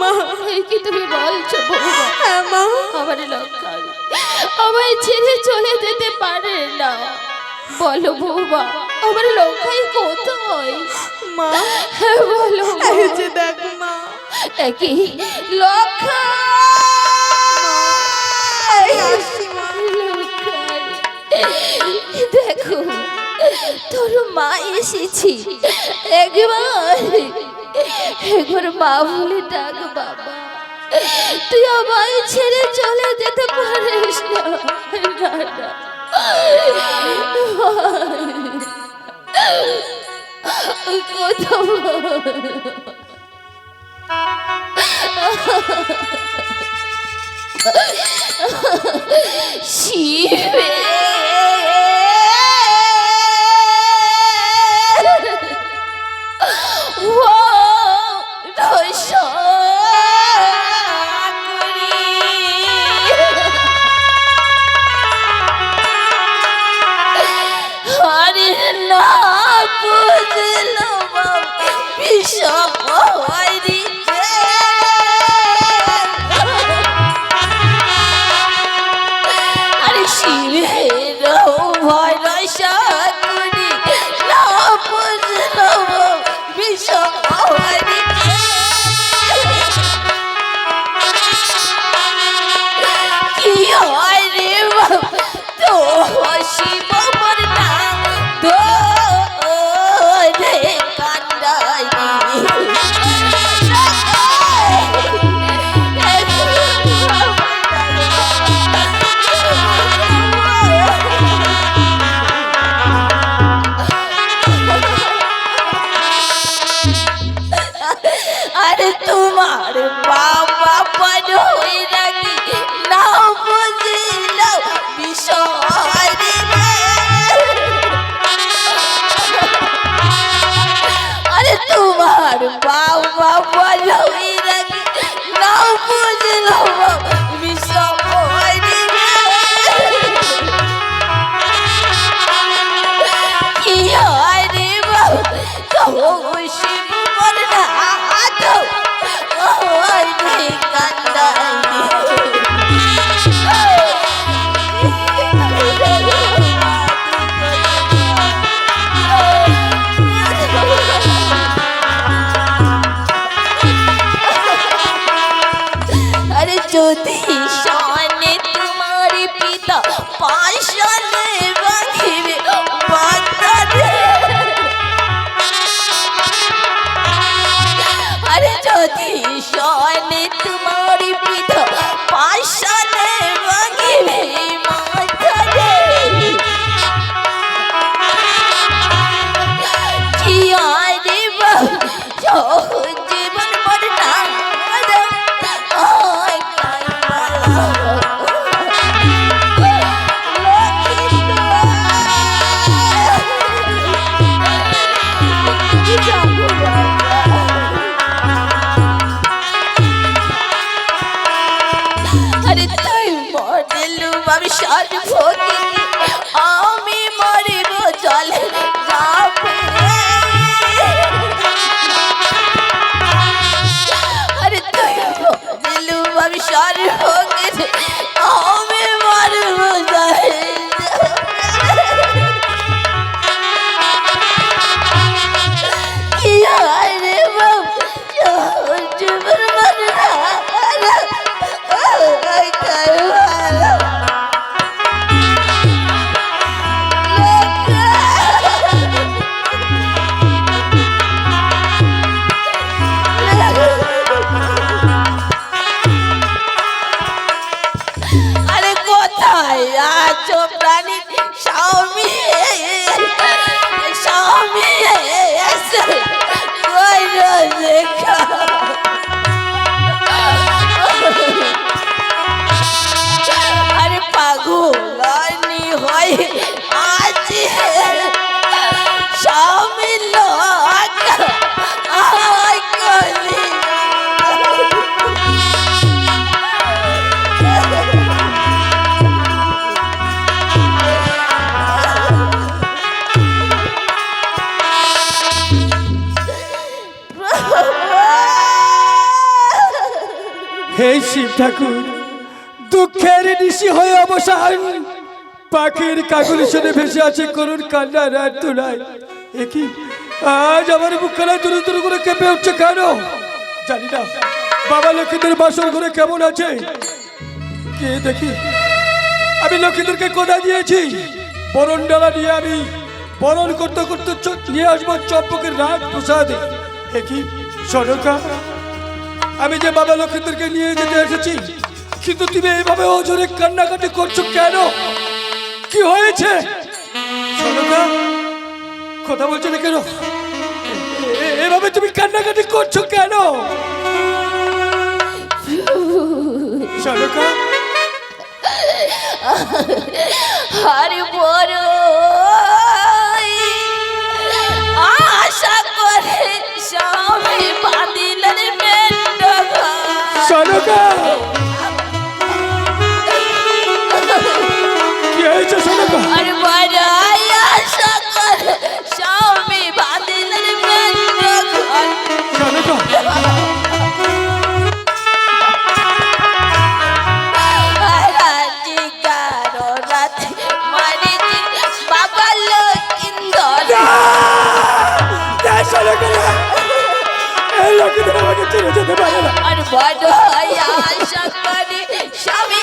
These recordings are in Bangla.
মা কি তুমি বলছো হ্যাঁ মা। চলে যেতে পারে না। বলো বৌমা আমার লক্ষাই কোথায়? মা। হ্যাঁ, বলো এই দেখ মা। একই লক্ষা দেখো তোর মা এসেছি। একবার। একবার মা বলে ডাক বাবা। তুই আমায় ছেড়ে চলে যেতে পারিস না শিবে। বুঝলো বিষম ঠাকুর, দুঃখের নিশি হয়ে অবসান। পাখির কাগুলি শুনে ভেসে আছে করুণ কান্নার আর তোলায় একই আজ আমার বুকখানা দূরে দূরে করে কেঁপে উঠছে কেন? জানি না। বাবা লক্ষ্মীদের বাসর ঘরে কেমন আছে? কে দেখি? আমি লক্ষ্মীদেরকে কোথা দিয়েছি? বরণ ডালা নিয়ে আমি বরণ করতে করতে নিয়ে আসব চম্পকের রাজ প্রসাদে একই সনকা? আমি যে বাবা লক্ষ্মীদেরকে নিয়ে যেতে এসেছি, কিন্তু তুমি এইভাবে ওজনে কান্নাকাটি করছ কেন? কি হয়েছে? কথা বলছো না কেন? এভাবে তুমি কান্নাকাটি করছ কেন? আরে বড় আশা করে স্বামী মেন্ড সনকা বড় আশা করে স্বামী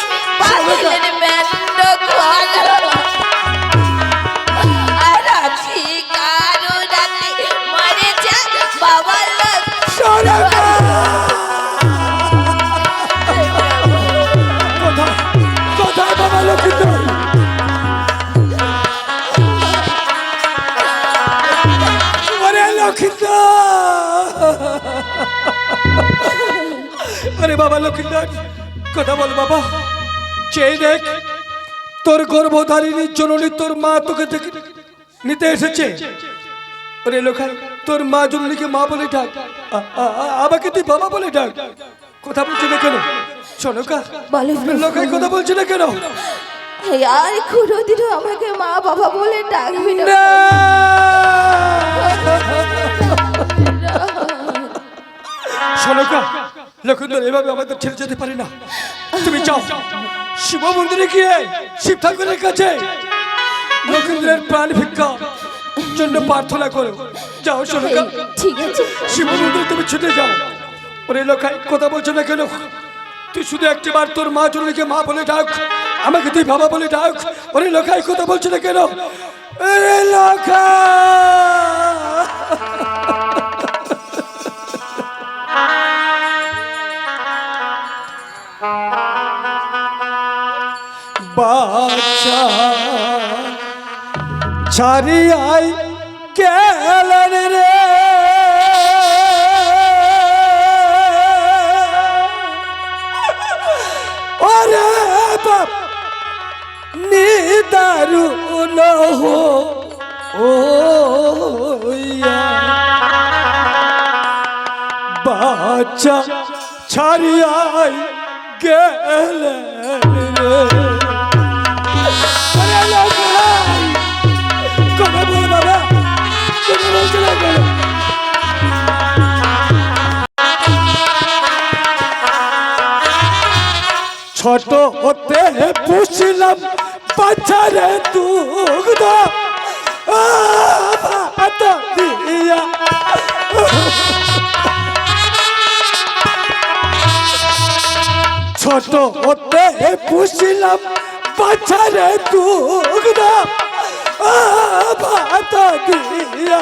বাবা লক্ষ্মীন্দর কথা বল বাবা। চেয়ে দেখ তোর গর্ভধারিণী জননী তোর মা তোকে নিতে এসেছে। ওরে লোখাই তোর মা জননীকে মা বলে ডাক। আমাকে তুই বাবা বলে ডাক। কথা বলছি না কেন? শোনকা বলো লোকাই কথা বলছি না কেন? আর কোনোদিনও আমাকে মা বাবা বলে ডাকবি না। না! লক্ষণদর এভাবে আমাদের ছেড়ে যেতে পারে না। তুমি যাও। শিব মন্দিরে গিয়ে শিব ঠাকুরের কাছে লক্ষণদের প্রাণ ভিক্ষা জন্য প্রার্থনা করো। যাও ঠিক আছে। শিব মন্দিরে তুমি ছুটে যাও। ওরে লোকাই কথা বলছো না কেন? তুই শুধু একটিবার তোর মা জননীকে মা বলে ডাক আমাকে তুই বাবা বলে ডাক। ওরে লোকাই কথা বলছো না কেন? লোকা! ছাড়িয়াই গেলেন রে। ওরে বাপ নিদারুণ হো ও বাচ্চা ছাড়িয়াই গেলেন রে। ছোট হতে পুষলাম বাচ্চারে দুগ্ধ। দিয়া। ছোট হতে পুষলাম বাচ্চারে দুগ্ধ। ভাত দিয়া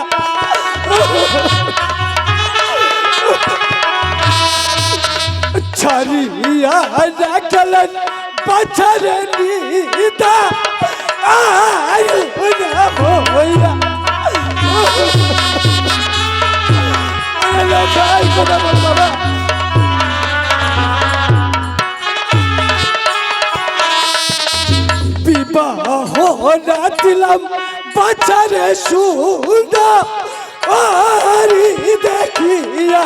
ছাড়িয়া রাখলেন বাচ্চারে নিদা আয়ু না হইয়া লোকাই কথা বল বাবা না দিলাম বাচ্চারে সুন্দর আরি দেখিয়া।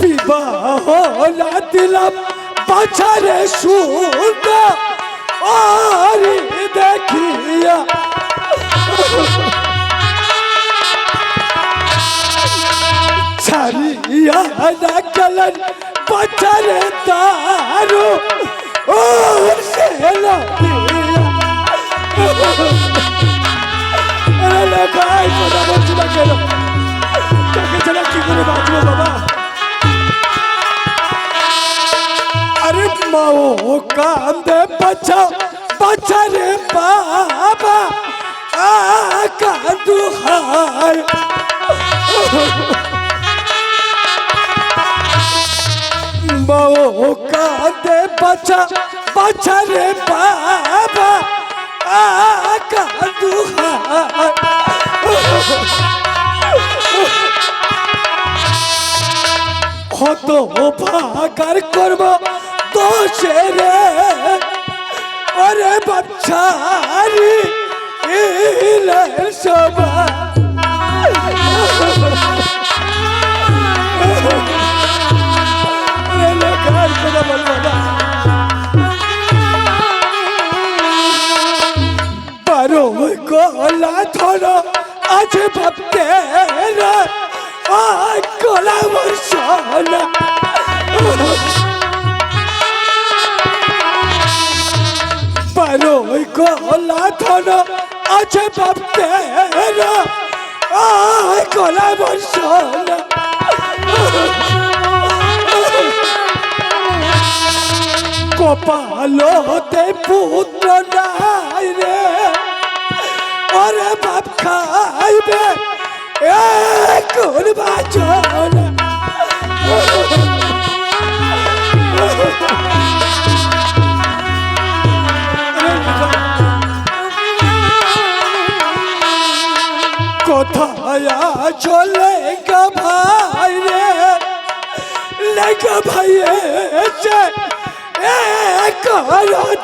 বিবাহ না দিলাম বাছারে সুন্দর আরে দেখিয়া। দিয়া না গেলেন বাচ্চারে তারো ও সেলা আরে লেখাই কথা বলছি না কেন? তোকে ছাড়া কি করে বাঁচবো বাবা? আরে মা ও কান্দে বাচ্চা বাচ্চা রে বাবা কান্দু হায়। বাচ্চা বাচ্চা রে বাবা আ কান্দু হায় কত ভাগার করব দোষে রে। ওরে বাচ্চারি ইলের ধরো আছে ভাবতে গলা বর্ষনা পারো গলা ধরো আছে ভাবতে গলা বর্ষনা কপালতে পুত্র নাই রে। ওরে বাপ খাইবে। কোন বাচন কোথায় চলে গা ভাই রে? লেগা ভাই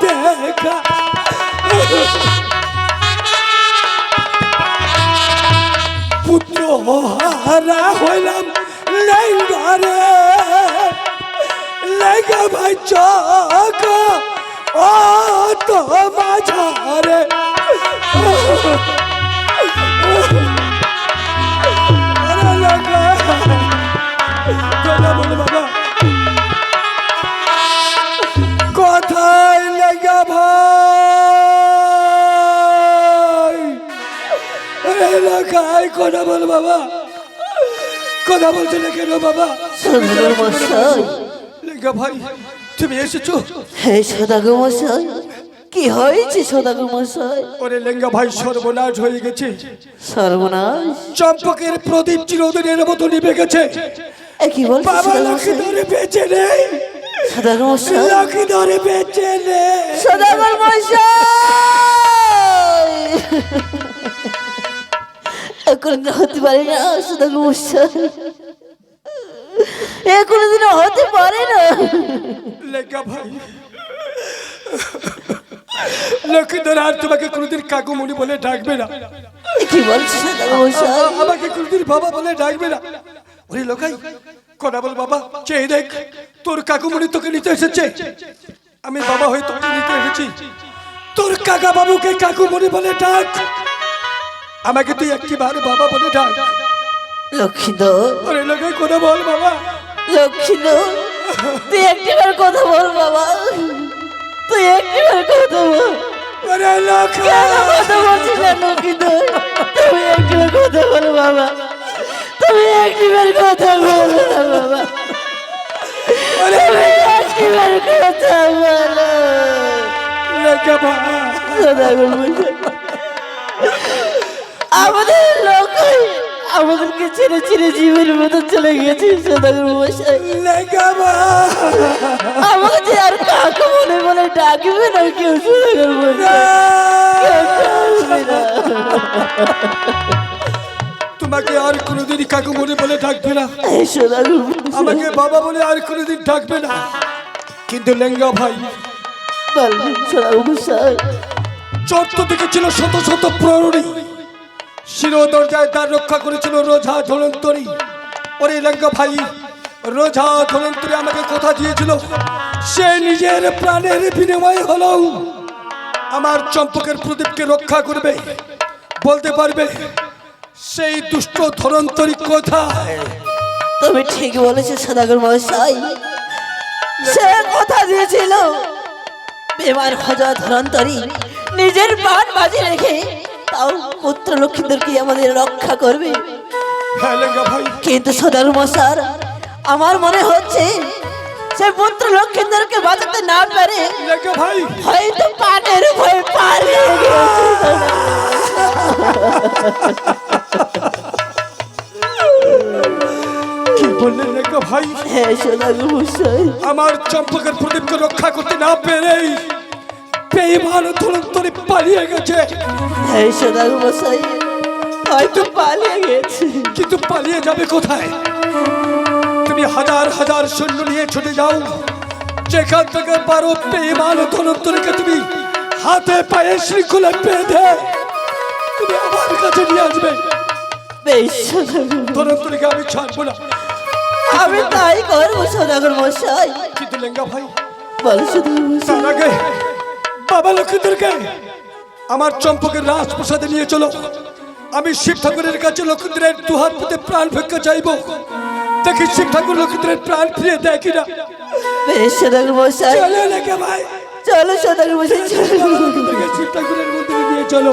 দেখা পুত্র হারা হইলাম লেঙ্গারে লেগা ভাই চক ও তো মাঝারে। এলাকায় কথা বল বাবা? কথা বলছে না কেন বাবা? সদাগর মশাই। লেগা ভাই তুমি এসেছ? হে সদাগর মশাই কি হয়েছে সদাগর মশাই? ওরে লেঙ্গা ভাই সর্বনাশ হয়ে গেছে। সর্বনাশ? চম্পকের প্রদীপ চিরদিনের মতো নিভে গেছে। কি বলছে বাবা সদাগর ধরে বেঁচে নেই সদাগর মশাই? লাখি ধরে বেঁচে নেই সদাগর মশাই! এখন হতে পারে না সদাগর মশাই এ কোনোদিন হতে পারে না। লেঙ্গা ভাই। লক্ষ্মীধর আর তোমাকে কোনোদিন কাকুমণি বলে ডাকবে না। কি বলছে সদাগর আমাকে কোনোদিন বাবা বলে ডাকবে না। ওরে লোকাই কটা বল বাবা চেয়ে দেখ তোর কাকুমণি তোকে নিতে এসেছে। আমি বাবা হয়ে তোকে নিতে এসেছি। তোর কাকা বাবুকে কাকুমণি বলে ডাক। আমাকে তুই একটিবার বাবা বলে ডাক। লক্ষ্মীধর ওরে লোকাই কথা বল বাবা। লক্ষ্মীধর তুই একটিবার কথা বল বাবা। তুই একটিবার কথা বল। ওরে লোকা কেন কথা বলছিস না লক্ষ্মীধর তুমি একটিবার কথা বলো বাবা। তুমি একটিবার কথা বলো বাবা। তুমি একটিবার কথা বলো। লোকা বাবা। মশাই আমাদের লোক আমাদেরকে ছেড়ে ছেড়ে জীবের মতো চলে গেছে সদাগর মশাই আমাকে যে আর কাকে মনে বলে ডাকবে না কেউ সদাগর। তোমাকে আর কোনোদিন কাকুমণি বলে ডাকবে না। আমাকে বাবা বলে আর কোনোদিন ডাকবে না। কিন্তু লেঙ্গা ভাই মশাই থেকে ছিল শত শত প্রহরী। শিরো দরজায় তার রক্ষা করেছিল রোজা ধনন্তরী ওরে লঙ্কা ভাই, রোজা ধনন্তরী আমাকে কথা দিয়েছিল। সে নিজের প্রাণের বিনিময় হলো আমার চম্পকের প্রদীপকে রক্ষা করবে, বলতে পারবে, সেই দুষ্ট ধনন্তরী কোথায়? তুমি ঠিক বলেছ, সদাগর মশাই সে কথা দিয়েছিল বেমার খোঁজা ধরন্তরী নিজের প্রাণ বাজি রেখে তাও পুত্র লক্ষ্মীদেরকে আমাদের রক্ষা করবে? কিন্তু সদাগর মশার আমার মনে হচ্ছে সে পুত্র লক্ষ্মীদেরকে বাঁচাতে না পারে। হয়তো পানের ভয় পালিয়ে কি বললেন লেঙ্গা ভাই? হ্যাঁ সদাগর মশাই। আমার চম্পকের প্রদীপকে রক্ষা করতে না পেরেই বেইমান ধরন্তরে পালিয়ে গেছে। হ্যাঁ সদাগর মশাই হয়তো পালিয়ে গেছে। কিন্তু পালিয়ে যাবে কোথায়? তুমি হাজার হাজার সৈন্য নিয়ে ছুটে যাও। যেখান থেকে পারো বেইমান ধরন্তরকে তুমি হাতে পায়ে শৃঙ্খলা বেঁধে তুমি আমার কাছে নিয়ে আসবে। সদাগর আমি ছাড়বো না। আমি তাই করব সদাগর মশাই। কিন্তু লেঙ্গা ভাই বল তার আগে বাবা লক্ষ্মীদেরকে আমার চম্পকের রাজপ্রসাদে নিয়ে চলো। আমি শিব ঠাকুরের কাছে লক্ষ্মীদের দুহাত পেতে প্রাণ ভিক্ষা চাইব। দেখি শিব ঠাকুর লক্ষ্মীদের প্রাণ ফিরিয়ে দেয় কিনা। চলে সদাগর মশাই চলো শিব ঠাকুরের মন্দিরে নিয়ে চলো।